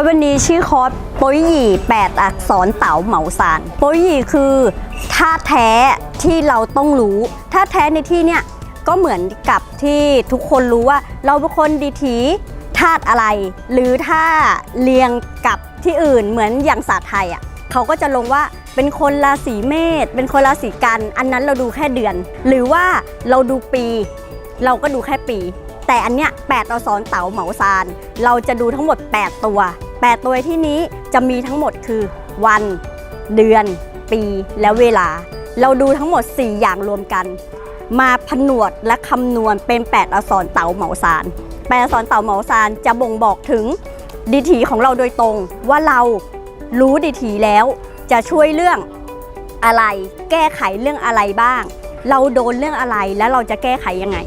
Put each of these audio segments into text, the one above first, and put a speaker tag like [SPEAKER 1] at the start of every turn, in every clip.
[SPEAKER 1] ร์สวันนี้ชื่อคอร์สโปยหยี่8อักษรเต๋าเหมาซานโปยหยี่คือท่าแท้ที่เราต้องรู้ท่าแท้ในที่เนี่ยก็เหมือนกับที่ทุกคนรู้ว่า เราเป็นคนดีถีธาตุอะไร หรือถ้าเรียงกับที่อื่นเหมือนอย่างศาสตร์ไทยอะเขาก็จะลงว่าเป็นคนราศีเมษเป็นคนราศีกัน อันนั้นเราดูแค่เดือน หรือว่าเราดูปี เราก็ดูแค่ปี แต่อันเนี้ย8อสรเต๋าเหมาซานเราจะดูทั้งหมด 8 ตัว 8 ตัวที่นี้จะมีทั้งหมดคือ วัน เดือน ปีและเวลา เราดูทั้งหมด 4 อย่างรวมกัน มาผนวดและคำนวณเป็น 8อสรเต๋าเหมาซาน8อสรเต๋าเหมาซานจะบ่งบอกถึงดีถีของเราโดยตรงว่าเรารู้ดีถีแล้วจะช่วยเรื่องอะไร แก้ไขเรื่องอะไรบ้าง เราโดนเรื่องอะไรแล้วเราจะแก้ไขยังไง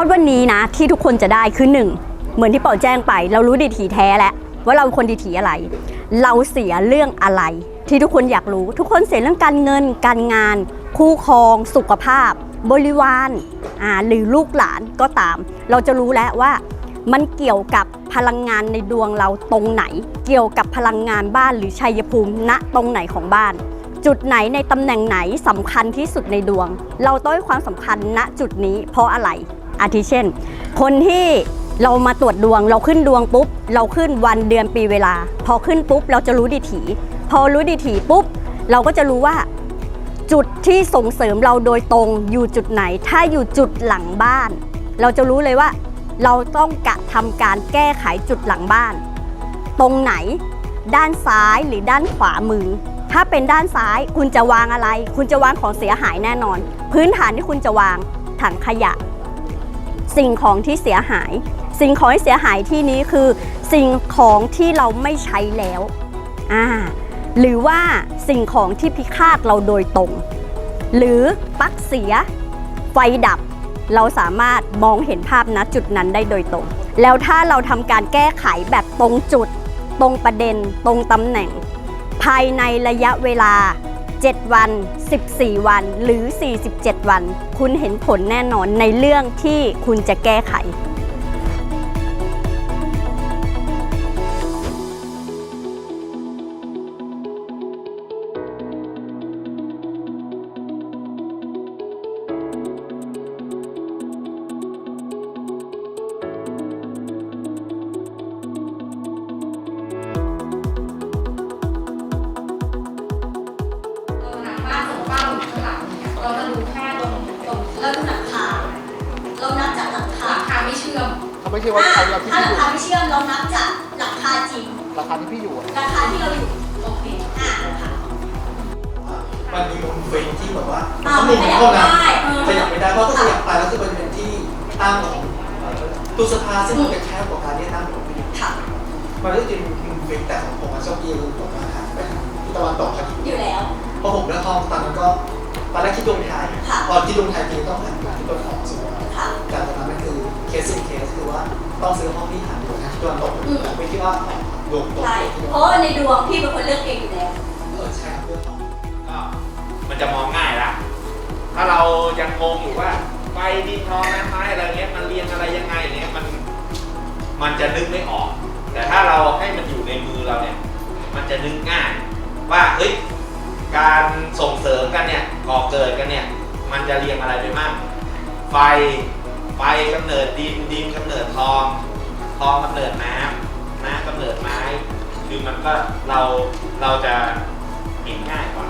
[SPEAKER 2] ค
[SPEAKER 3] อร์
[SPEAKER 2] สวันนี้นะ
[SPEAKER 1] ที่ทุกคนจะได้คือ1เหมือนที่เป่าแจ้งไป เรารู้ดีถีแท้แล้วว่าเราคนดีถีอะไร เราเสียเรื่องอะไร ที่ทุกคนอยากรู้ ทุกคนเสียเรื่องการเงิน การงาน คู่ครอง สุขภาพ บริวารอ่าหรือลูกหลานก็ตาม เราจะรู้แล้วว่ามันเกี่ยวกับพลังงานในดวงเราตรงไหน เกี่ยวกับพลังงานบ้านหรือชัยภูมิณตรงไหนของบ้าน จุดไหนในตำแหน่งไหนสำคัญที่สุดในดวง เราต้องให้ความสำคัญณจุดนี้เพราะอะไร อาทิเช่น คนที่เรามาตรวจดวง เราขึ้นดวงปุ๊บ เราขึ้นวันเดือนปีเวลา พอขึ้นปุ๊บ เราจะรู้ดีถี พอรู้ดีถีปุ๊บ เราก็จะรู้ว่า จุดที่ส่งเสริมเราโดยตรงอยู่จุดไหน ถ้าอยู่จุดหลังบ้าน เราจะรู้เลยว่า เราต้องกะทำการแก้ไขจุดหลังบ้าน ตรงไหน ด้านซ้ายหรือด้านขวามือ ถ้าเป็นด้านซ้ายคุณจะวางอะไร คุณจะวางของเสียหายแน่นอน พื้นฐานที่คุณจะวางถังขยะ สิ่งของที่เสียหาย สิ่งของที่เสียหายที่นี้คือ สิ่งของที่เราไม่ใช้แล้วอ่าหรือว่าสิ่งของที่พิฆาตเราโดยตรง หรือปลั๊กเสีย ไฟดับ เราสามารถมองเห็นภาพณจุดนั้นได้โดยตรง แล้วถ้าเราทำการแก้ไขแบบตรงจุด ตรงประเด็น ตรงตำแหน่ง ภายในระยะเวลา 7 วัน 14 วัน หรือ 47 วัน คุณเห็นผลแน่นอนในเรื่องที่คุณจะแก้ไข
[SPEAKER 4] ไม่ใช่ว่าเอาเราที่
[SPEAKER 2] ถ้า
[SPEAKER 4] พี่
[SPEAKER 2] รา
[SPEAKER 4] อยู่
[SPEAKER 2] คาไม่เชื่อมเรานับจากราคาจริง
[SPEAKER 4] ราคาที่พี่อยู่อะ
[SPEAKER 2] ราคาที่เราอยู่โอเคอะค่ะ
[SPEAKER 5] มันมีมุมเฟรมที่แบบว่า
[SPEAKER 2] อ่า
[SPEAKER 5] เขามุม
[SPEAKER 2] ขยับ
[SPEAKER 5] เท่านั้น
[SPEAKER 2] ได้เออ
[SPEAKER 5] ขยับไม่ได้เพราะถ้าขยับไปแล้วคือมันเป็นที่ตั้งของเอ่อตู้เสื้อผ้าซึ่งมันเป็นแคบกว่าการที่ตั้งของผู้หญิง
[SPEAKER 2] ค่ะ
[SPEAKER 5] มันก็จะมีมุมเฟรมแต่ของผมมันชอบเอียงตกมาหันไปทางทิศตะวันตกพอดี
[SPEAKER 2] อยู่แล้ว
[SPEAKER 5] พอผมเลือกห้องตอนนั้นก็ตอนแรกคิดดวงไทย
[SPEAKER 2] ค่ะ
[SPEAKER 5] ตอนคิดดวงไทยจริงๆต้องหันไปที่ต้นหอมสม สซิ่งเคสคือว่าต้องซื้อห้องที่หันดวงทางทิศตะวันตก
[SPEAKER 2] อืม
[SPEAKER 5] แต่ไม่คิดว่าดวงตก
[SPEAKER 2] ใช่เพราะว่าในดวงพี่เป็นคนเลือกเองอยู่แล้ว
[SPEAKER 5] เออใช่ครับเลือกห้อง
[SPEAKER 6] ก็มันจะมองง่ายละถ้าเรายังงงอยู่ว่าไฟดินทองน้ำไม้อะไรเงี้ยมันเรียงอะไรยังไงเงี้ยมันมันจะนึกไม่ออก แต่ถ้าเราให้มันอยู่ในมือเราเนี่ย มันจะนึกง่าย ว่าเฮ้ยการส่งเสริมกันเนี่ยก่อเกิดกันเนี่ย มันจะเรียงอะไรไปมั่งไฟ ไฟกำเนิดดินดินกำเนิดทองทองกำเนิดน้ำน้ำกำเนิดไม้ คือมันก็เราเราจะเห็นง่ายกว่า
[SPEAKER 7] น่า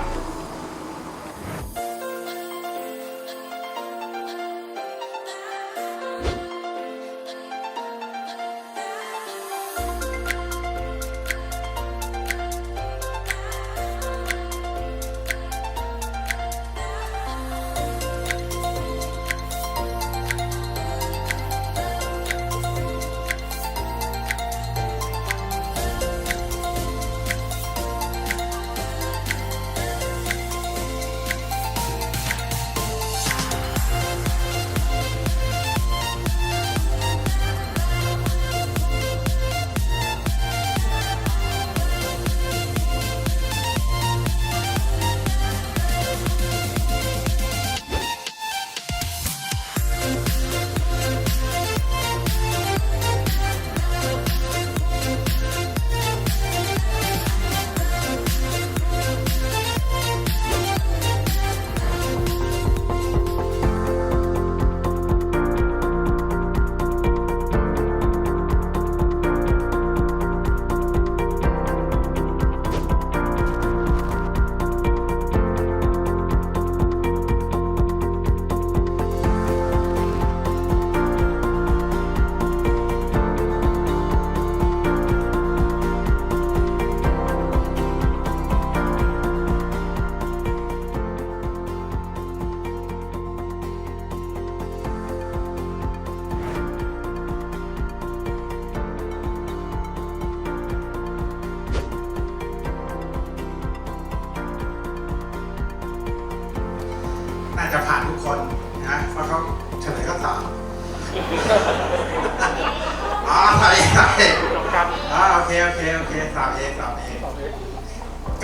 [SPEAKER 7] โอเคโอเคโอเอบเองตอบเอง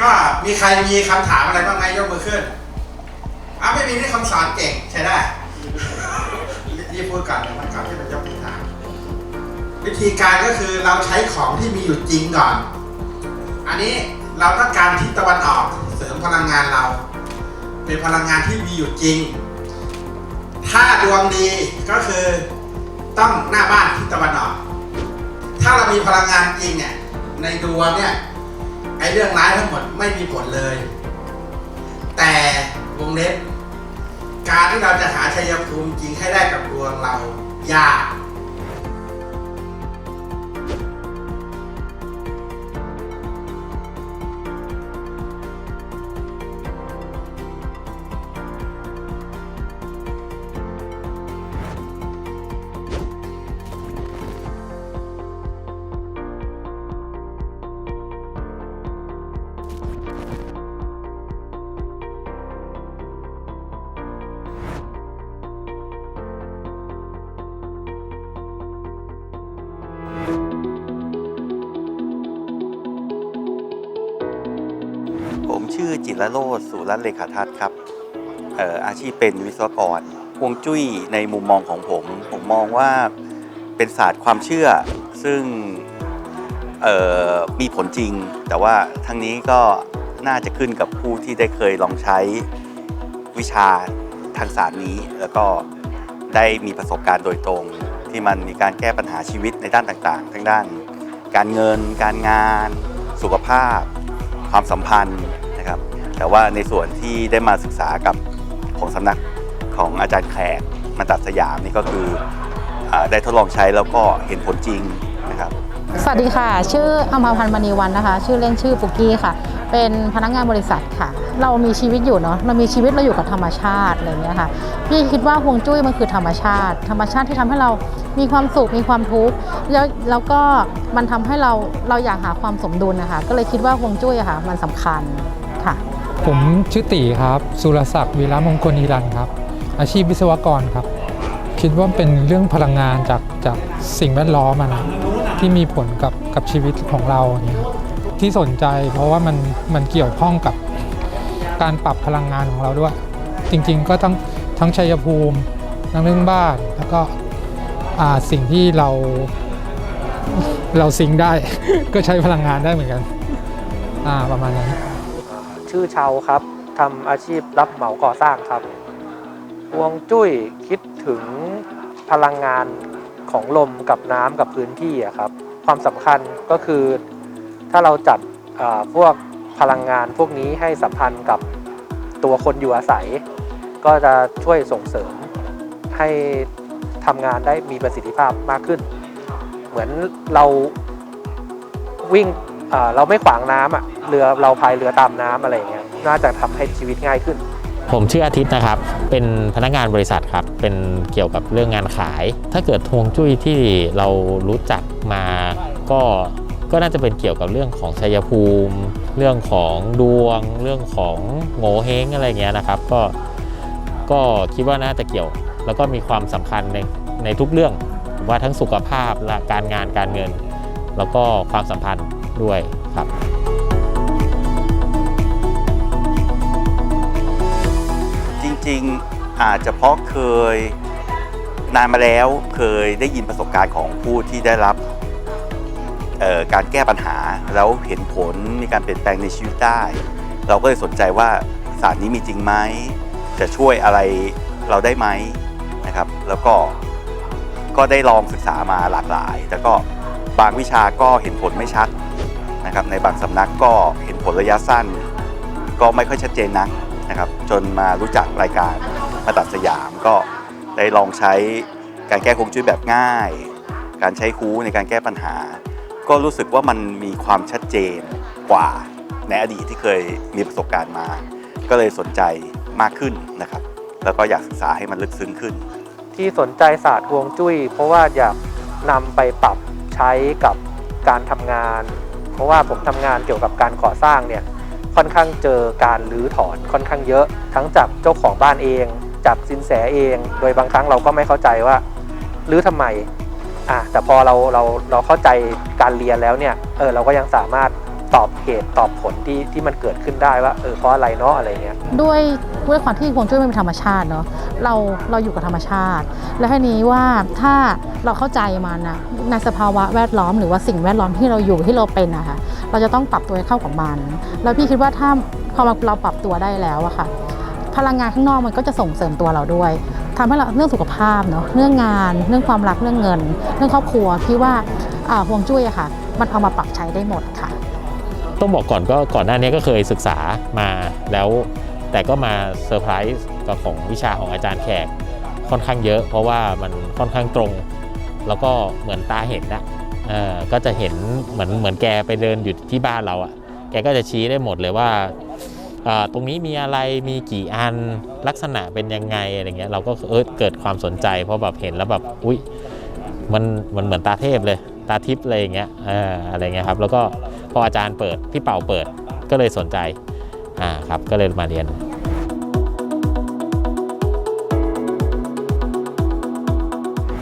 [SPEAKER 7] ก็มีใครมีคำถามอะไรบ้างไหมยกมือขึ้นอะไม่มีนี่คำสอนเก่งใช่ได้รีบพูดก่อนเลยมันก่อนที่มันยกคำถามวิธีการก็คือเราใช้ของที่มีอยู่จริงก่อน อันนี้เราต้องการทิศตะวันออกเสริมพลังงานเรา เป็นพลังงานที่มีอยู่จริง ถ้าดวงดีก็คือต้องหน้าบ้านทิศตะวันออก ถ้าเรามีพลังงานจริงเนี่ย ในดวงเนี่ยไอ้เรื่องร้ายทั้งหมดไม่มีผลเลย แต่วงเล็บการที่เราจะหาชัยภูมิจริงให้ได้กับดวงเรายาก
[SPEAKER 8] ชื่อจิรโรธสุรัตน์เลขาทัศน์ครับอออาชีพเป็นวิศวกรฮวงจุ้ยในมุมมองของผม ผมมองว่าเป็นศาสตร์ความเชื่อ ซึ่งมีผลจริง แต่ว่าทั้งนี้ก็น่าจะขึ้นกับผู้ที่ได้เคยลองใช้วิชาทางศาสตร์นี้ แล้วก็ได้มีประสบการณ์โดยตรง ที่มันมีการแก้ปัญหาชีวิตในด้านต่างๆ ทั้งด้าน การเงิน การงาน สุขภาพ ความสัมพันธ์ แต่ว่าในส่วนที่ได้มาศึกษากับของสำนักของอาจารย์แขกมาตัดสยามนี่ก็คืออได้ทดลองใช้แล้วก็เห็นผลจริงนะครับ
[SPEAKER 4] สวัสดีค่ะ ชื่ออมรพันธ์มณีวันนะคะ ชื่อเล่นชื่อปุกกี้ค่ะ เป็นพนักงานบริษัทค่ะ เรามีชีวิตอยู่เนาะเรามีชีวิตเราอยู่กับธรรมชาติอะไรเงี้ยค่ะพี่คิดว่าฮวงจุ้ยมันคือธรรมชาติ ธรรมชาติที่ทำให้เรามีความสุขมีความทุกข์แล้วแล้วก็มันทำให้เราเราอยากหาความสมดุลนะคะ ก็เลยคิดว่าฮวงจุ้ยอะค่ะ มันสำคัญค่ะ
[SPEAKER 9] ผมชื่อตีครับ สุรศักดิ์วีระมงคลอีรันครับ อาชีพวิศวกรครับ คิดว่าเป็นเรื่องพลังงานจากจากสิ่งแวดล้อมอะนะที่มีผลกับกับชีวิตของเราอย่างเงี้ยที่สนใจเพราะว่ามันมันเกี่ยวข้องกับการปรับพลังงานของเราด้วย จริงๆก็ต้งทั้งชัยภูมิทั้งเรื่องบ้านแล้วก็สิ่งที่เราเราซิงได้ ก็ใช้พลังงานได้เหมือนกัน ประมาณนั้น
[SPEAKER 3] ชื่อเชาครับทำอาชีพรับเหมาก่อสร้างครับฮวงจุ้ยคิดถึงพลังงานของลมกับน้ำกับพื้นที่อะครับ ความสำคัญก็คือถ้าเราจัดพวกพลังงานพวกนี้ให้สัมพันธ์กับตัวคนอยู่อาศัย ก็จะช่วยส่งเสริมให้ทำงานได้มีประสิทธิภาพมากขึ้น เหมือนเราวิ่งเราไม่ขวางน้ำอะ เรือเราพายเรือตามน้ำอะไรเงี้ยน่าจะทำให้ชีวิตง่ายขึ้น
[SPEAKER 10] ผมชื่ออาทิตย์นะครับ เป็นพนักงานบริษัทครับ เป็นเกี่ยวกับเรื่องงานขาย ถ้าเกิดทวงจุ้ยที่เรารู้จักมาก็ก็น่าจะเป็นเกี่ยวกับเรื่องของชัยภูมิ เรื่องของดวง เรื่องของโง่เฮงอะไรเงี้ยนะครับ ก็ก็คิดว่าน่าจะเกี่ยว แล้วก็มีความสำคัญในในทุกเรื่องว่าทั้งสุขภาพและการงานการเงิน แล้วก็ความสัมพันธ์ด้วยครับ
[SPEAKER 8] ริง ๆ อาจจะเพราะเคยนานมาแล้วเคยได้ยินประสบการณ์ของผู้ที่ได้รับการแก้ปัญหาแล้วเห็นผลมีการเปลี่ยนแปลงในชีวิตได้ เราก็เลยสนใจว่าศาสตร์นี้มีจริงไหมจะช่วยอะไรเราได้ไหมนะครับ แล้วก็ก็ได้ลองศึกษามาหลากหลาย แต่ก็บางวิชาก็เห็นผลไม่ชัดนะครับ ในบางสำนักก็เห็นผลระยะสั้น ก็ไม่ค่อยชัดเจนนัก นะครับจนมารู้จักรายการมาตัดสยามก็ได้ลองใช้การแก้คงจุ้ยแบบง่าย การใช้คูในการแก้ปัญหา ก็รู้สึกว่ามันมีความชัดเจนกว่าในอดีตที่เคยมีประสบการณ์มา ก็เลยสนใจมากขึ้นนะครับ แล้วก็อยากศึกษาให้มันลึกซึ้งขึ้น
[SPEAKER 3] ที่สนใจศาสตร์ฮวงจุ้ย เพราะว่าอยากนำไปปรับใช้กับการทำงาน เพราะว่าผมทำงานเกี่ยวกับการก่อสร้างเนี่ย ค่อนข้างเจอการรื้อถอนค่อนข้างเยอะ ทั้งจากเจ้าของบ้านเอง จากสินแสเอง โดยบางครั้งเราก็ไม่เข้าใจว่ารื้อทำไมอะแต่พอเราเราเราเข้าใจการเรียนแล้วเนี่ยเออเราก็ยังสามารถตอบเหตุตอบผลที่ที่มันเกิดขึ้นได้ว่าเออเพราะอะไรเนาะอะไรเงี้ย
[SPEAKER 4] ด้วยด้วยความที่ฮวงจุ้ยมันเป็นธรรมชาติเนาะเราเราอยู่กับธรรมชาติ และทีนี้ว่าถ้าเราเข้าใจมันนะในสภาวะแวดล้อมหรือว่าสิ่งแวดล้อมที่เราอยู่ที่เราเป็นนะคะ เราจะต้องปรับตัวให้เข้ากับมัน แล้วพี่คิดว่าถ้าพอเราปรับตัวได้แล้วอะค่ะ พลังงานข้างนอกมันก็จะส่งเสริมตัวเราด้วยทำให้เราเรื่องสุขภาพเนาะเรื่องงาน เรื่องความรักเรื่องเงิน เรื่องครอบครัวพี่ว่าอ่าฮวงจุ้ยอะค่ะ มันเอามาปรับใช้ได้หมดค่ะ
[SPEAKER 10] ต้องบอกก่อนก็ก่อนหน้านี้ก็เคยศึกษามาแล้ว แต่ก็มาเซอร์ไพรส์กับของวิชาของอาจารย์แขกค่อนข้างเยอะ เพราะว่ามันค่อนข้างตรง แล้วก็เหมือนตาเห็นนะ เออก็จะเห็นเหมือนเหมือนแกไปเดินอยู่ที่บ้านเราอะ่ะ แกก็จะชี้ได้หมดเลยว่าตรงนี้มีอะไรมีกี่อันลักษณะเป็นยังไงอะไรเงี้ยเราก็เออเกิดความสนใจ เพราะแบบเห็นแล้วแบบอุ้ยมันมันเหมือนตาเทพเลย ตาทิพย์อะไรอย่างเงี้ยเอออะไรเงี้ยครับแล้วก็พออาจารย์เปิดพี่เป่าเปิดก็เลยสนใจอ่าครับก็เลยมาเรียน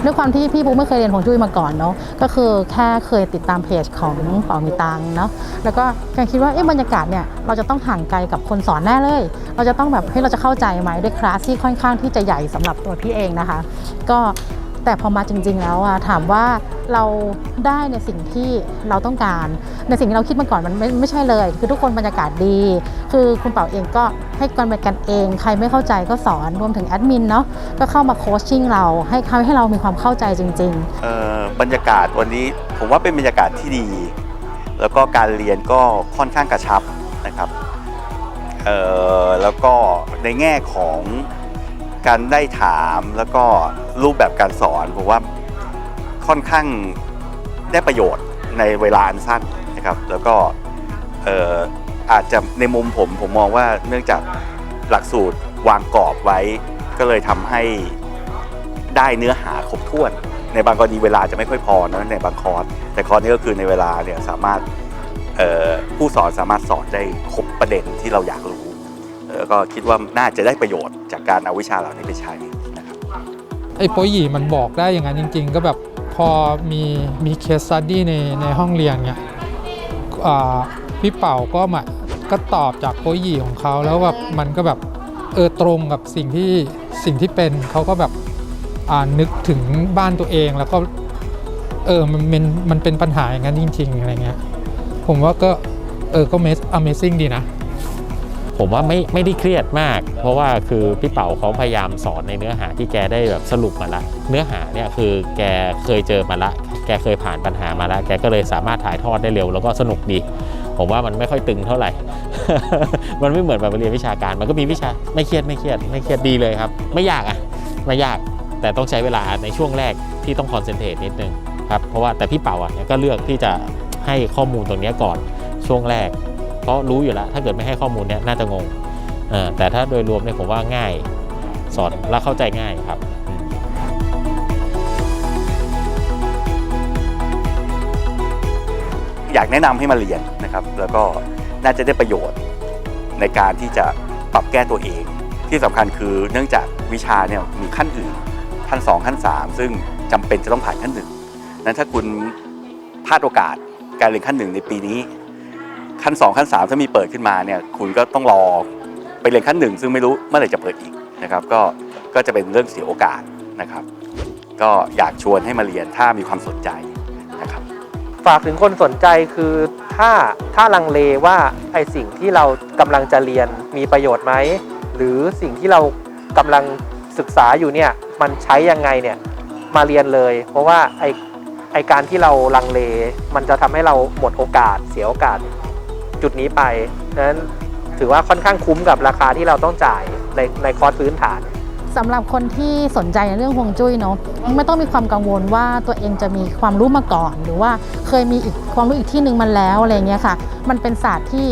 [SPEAKER 4] ด้วยความที่พี่ปุ๊กไม่เคยเรียนของจุ้ยมาก่อนเนาะก็คือแค่เคยติดตามเพจของเป่ามีตังเนาะแล้วก็การคิดว่าเอ๊ะบรรยากาศเนี่ยเราจะต้องห่างไกลกับคนสอนแน่เลย เราจะต้องแบบให้ยเราจะเข้าใจไหมด้วยคลาสที่ค่อนข้างที่จะใหญ่สำหรับตัวพี่เองนะคะ ก็แต่พอมาจริง ๆ แล้วอะถามว่า เราได้ในสิ่งที่เราต้องการ ในสิ่งที่เราคิดมาก่อนมันไม่ไม่ใช่เลย คือทุกคนบรรยากาศดี คือคุณเป่าเองก็ให้กันเป็นกันเอง ใครไม่เข้าใจก็สอนรวมถึงแอดมินเนาะก็เข้ามาโคชชิ่งเราให้เขาให้เรามีความเข้าใจจริงๆ
[SPEAKER 8] เออบรรยากาศวันนี้ผมว่าเป็นบรรยากาศที่ดี แล้วก็การเรียนก็ค่อนข้างกระชับนะครับเออแล้วก็ในแง่ของการได้ถามแล้วก็รูปแบบการสอนผมว่า ค่อนข้างได้ประโยชน์ในเวลาอันสั้นนะครับแล้วก็เอ่ออาจจะในมุมผมผมมองว่าเนื่องจากหลักสูตรวางกรอบไว้ ก็เลยทำให้ได้เนื้อหาครบถ้วน ในบางกรณีเวลาจะไม่ค่อยพอนะในบางคอร์สแต่คอร์สนี้ก็คือในเวลาเนี่ยสามารถผู้สอนสามารถสอนได้ครบประเด็นที่เราอยากรู้ก็คิดว่าน่าจะได้ประโยชน์จากการเอาวิชาเหล่านี้ไปใช้นะครับ
[SPEAKER 9] ไอ้โปยหยีมันบอกได้อย่างนั้นจริง ๆ ก็แบบ พอมีมีเคสตัดดี้ในในห้องเรียนเนี่ยพี่เป่าก็มาก็ตอบจากโปยหยีของเขาแล้วแบบมันก็แบบเออตรงกับสิ่งที่สิ่งที่เป็นเขาก็แบบอ่านึกถึงบ้านตัวเองแล้วก็เออมันเป็นมันเป็นปัญหาอย่างนั้นจริง ๆ อะไรเงี้ย ผมว่าก็เออก็เมส amazing ดีนะ
[SPEAKER 10] ผมว่าไม่ไม่ได้เครียดมาก เพราะว่าคือพี่เป๋าเขาพยายามสอนในเนื้อหาที่แกได้แบบสรุปมาละ เนื้อหาเนี่ยคือแกเคยเจอมาละ แกเคยผ่านปัญหามาละแกก็เลยสามารถถ่ายทอดได้เร็วแล้วก็สนุกดี ผมว่ามันไม่ค่อยตึงเท่าไหร่ มันไม่เหมือนแบบเรียนวิชาการ มันก็มีวิชาไม่เครียดไม่เครียดไม่เครียดดีเลยครับ ไม่ยากอะไม่ยากแต่ต้องใช้เวลาในช่วงแรกที่ต้องคอนเซนเทรตนิดนึงครับเพราะว่าแต่พี่เป๋าอะก็เลือกที่จะให้ข้อมูลตรงนี้ก่อนช่วงแรก เพราะรู้อยู่แล้ว ถ้าเกิดไม่ให้ข้อมูลเนี่ยน่าจะงงแต่ถ้าโดยรวมเนี่ยผมว่าง่าย สอนและเข้าใจง่ายครับอ
[SPEAKER 8] ยากแนะนำให้มาเรียนนะครับ แล้วก็น่าจะได้ประโยชน์ในการที่จะปรับแก้ตัวเอง ที่สำคัญคือเนื่องจากวิชาเนี่ยมีขั้นอื่นขั้น2ขั้น 3 ซึ่งจำเป็นจะต้องผ่านขั้นหนึ่งนั้นถ้าคุณพลาดโอกาสการเรียนขั้นหนึ่งในปีนี้ ขั้น 2 ขั้น 3 ถ้ามีเปิดขึ้นมาเนี่ยคุณก็ต้องรอไปเรียนขั้นหนึ่งซึ่งไม่รู้เมื่อไหร่จะเปิดอีกนะครับก็ก็จะเป็นเรื่องเสียโอกาสนะครับ ก็อยากชวนให้มาเรียนถ้ามีความสนใจนะครับ
[SPEAKER 3] ฝากถึงคนสนใจคือถ้าถ้าลังเลว่าไอสิ่งที่เรากำลังจะเรียนมีประโยชน์ไหมหรือสิ่งที่เรากำลังศึกษาอยู่เนี่ยมันใช้ยังไงเนี่ยมาเรียนเลย เพราะว่าไอไอการที่เราลังเล มันจะทำให้เราหมดโอกาสเสียโอกาส จุดนี้ไปดังนั้นถือว่าค่อนข้างคุ้มกับราคาที่เราต้องจ่ายในในคอร์สพื้นฐาน
[SPEAKER 4] สำหรับคนที่สนใจในเรื่องฮวงจุ้ยเนาะไม่ต้องมีความกังวลว่าตัวเองจะมีความรู้มาก่อน หรือว่าเคยมีอีกความรู้อีกที่หนึ่งมาแล้วอะไรเงี้ยค่ะ มันเป็นศาสตร์ที่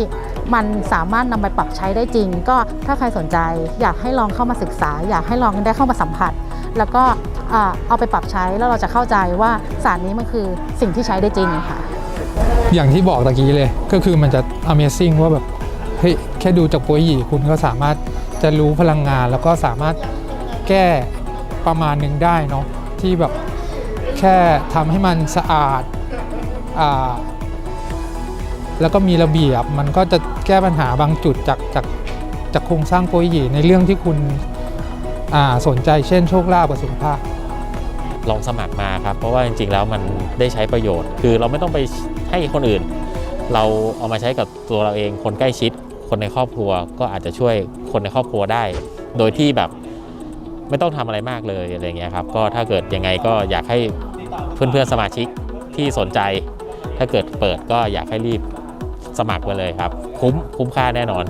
[SPEAKER 4] มันสามารถนำไปปรับใช้ได้จริง ก็ถ้าใครสนใจ อยากให้ลองเข้ามาศึกษา อยากให้ลองได้เข้ามาสัมผัส แล้วก็เอาไปปรับใช้แล้วเราจะเข้าใจว่าศาสตร์นี้มันคือสิ่งที่ใช้ได้จริงค่ะ
[SPEAKER 9] อย่างที่บอกตะกี้เลย ก็คือมันจะ Amazing ว่าแบบเฮ้ยแค่ดูจากโปยหยีคุณก็สามารถจะรู้พลังงาน แล้วก็สามารถแก้ประมาณหนึ่งได้เนาะที่แบบแค่ทำให้มันสะอาดอ่าแล้วก็มีระเบียบมันก็จะแก้ปัญหาบางจุดจากจากจากโครงสร้างโปยหยีในเรื่องที่คุณสนใจเช่นโชคลาภกับสุขภาพ
[SPEAKER 10] ลองสมัครมาครับ เพราะว่าจริงๆแล้วมันได้ใช้ประโยชน์ คือเราไม่ต้องไปให้คนอื่น เราเอามาใช้กับตัวเราเองคนใกล้ชิด คนในครอบครัวก็อาจจะช่วยคนในครอบครัวได้ โดยที่แบบไม่ต้องทำอะไรมากเลยอะไรเงี้ยครับก็ถ้าเกิดยังไงก็อยากให้เพื่อนๆสมาชิกที่สนใจ ถ้าเกิดเปิดก็อยากให้รีบสมัครไปเลยครับ คุ้มคุ้มค่าแน่นอน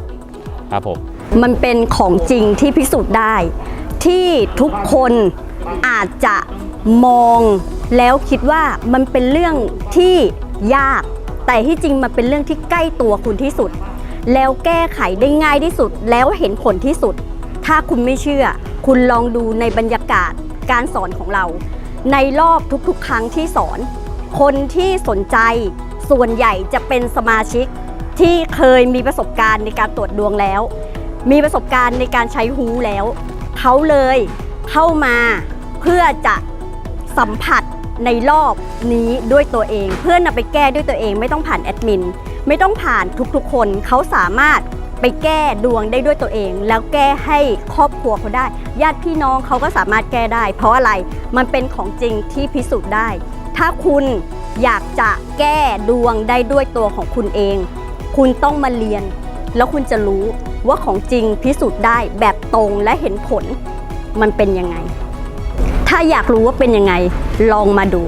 [SPEAKER 10] ครับผม
[SPEAKER 1] มันเป็นของจริงที่พิสูจน์ได้ที่ทุกคน อาจจะมองแล้วคิดว่ามันเป็นเรื่องที่ยาก แต่ที่จริงมันเป็นเรื่องที่ใกล้ตัวคุณที่สุด แล้วแก้ไขได้ง่ายที่สุด แล้วเห็นผลที่สุด ถ้าคุณไม่เชื่อ คุณลองดูในบรรยากาศการสอนของเรา ในรอบทุกๆ ครั้งที่สอน คนที่สนใจส่วนใหญ่จะเป็นสมาชิกที่เคยมีประสบการณ์ในการตรวจดวงแล้ว มีประสบการณ์ในการใช้ฮูแล้ว เขาเลยเข้ามา เพื่อจะสัมผัสในรอบนี้ด้วยตัวเอง เพื่อนำไปแก้ด้วยตัวเองไม่ต้องผ่านแอดมินไม่ต้องผ่านทุกๆ คนเขาสามารถไปแก้ดวงได้ด้วยตัวเอง แล้วแก้ให้ครอบครัวเขาได้ ญาติพี่น้องเขาก็สามารถแก้ได้ เพราะอะไรมันเป็นของจริงที่พิสูจน์ได้ ถ้าคุณอยากจะแก้ดวงได้ด้วยตัวของคุณเอง คุณต้องมาเรียน แล้วคุณจะรู้ว่าของจริงพิสูจน์ได้แบบตรงและเห็นผลมันเป็นยังไง ถ้าอยากรู้ว่าเป็นยังไง ลองมาดู